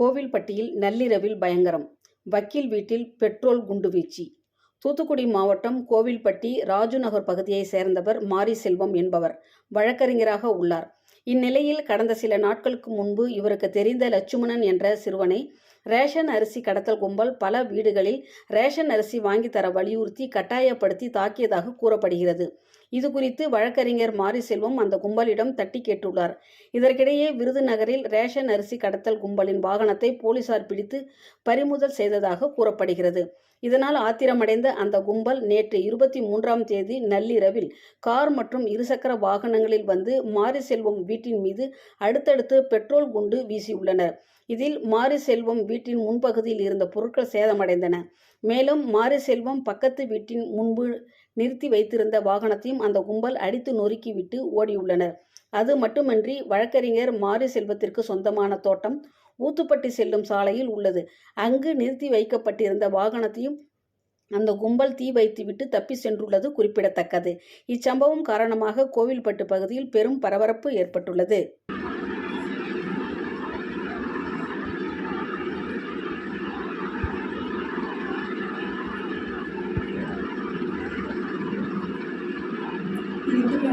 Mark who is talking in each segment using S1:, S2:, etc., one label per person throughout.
S1: கோவில்பட்டியில் நள்ளிரவில் பயங்கரம். வக்கீல் வீட்டில் பெட்ரோல் குண்டுவீச்சு. தூத்துக்குடி மாவட்டம் கோவில்பட்டி ராஜுநகர் பகுதியைச் சேர்ந்தவர் மாரி செல்வம் என்பவர் வழக்கறிஞராக உள்ளார். இந்நிலையில் கடந்த சில நாட்களுக்கு முன்பு இவருக்கு தெரிந்த லட்சுமணன் என்ற சிறுவனை ரேஷன் அரிசி கடத்தல் கும்பல் பல வீடுகளில் ரேஷன் அரிசி வாங்கி தர வலியுறுத்தி கட்டாயப்படுத்தி தாக்கியதாக கூறப்படுகிறது. இது குறித்து வழக்கறிஞர் மாரி செல்வம் அந்த கும்பலிடம் தட்டி கேட்டுள்ளார். இதற்கிடையே விருதுநகரில் ரேஷன் அரிசி கடத்தல் கும்பலின் வாகனத்தை போலீசார் பிடித்து பறிமுதல் செய்ததாக கூறப்படுகிறது. இதனால் ஆத்திரமடைந்த அந்த கும்பல் நேற்று இருபத்தி மூன்றாம் தேதி நள்ளிரவில் கார் மற்றும் இருசக்கர வாகனங்களில் வந்து மாரி செல்வம் வீட்டின் மீது அடுத்தடுத்து பெட்ரோல் குண்டு வீசியுள்ளனர். இதில் மாரி செல்வம் வீட்டின் முன்பகுதியில் இருந்த பொருட்கள் சேதமடைந்தன. மேலும் மாரிசெல்வம் பக்கத்து வீட்டின் முன்பு நிறுத்தி வைத்திருந்த வாகனத்தையும் அந்த கும்பல் அடித்து நொறுக்கிவிட்டு ஓடியுள்ளனர். அது மட்டுமன்றி வழக்கறிஞர் மாரி செல்வத்திற்கு சொந்தமான தோட்டம் ஊத்துப்பட்டி செல்லும் சாலையில் உள்ளது. அங்கு நிறுத்தி வைக்கப்பட்டிருந்த வாகனத்தையும் அந்த கும்பல் தீ வைத்துவிட்டு தப்பி சென்றுள்ளது குறிப்பிடத்தக்கது. இச்சம்பவம் காரணமாக கோவில்பட்டு பகுதியில் பெரும் பரபரப்பு ஏற்பட்டுள்ளது.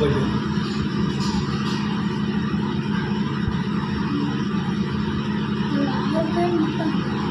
S2: người được Thank
S3: you.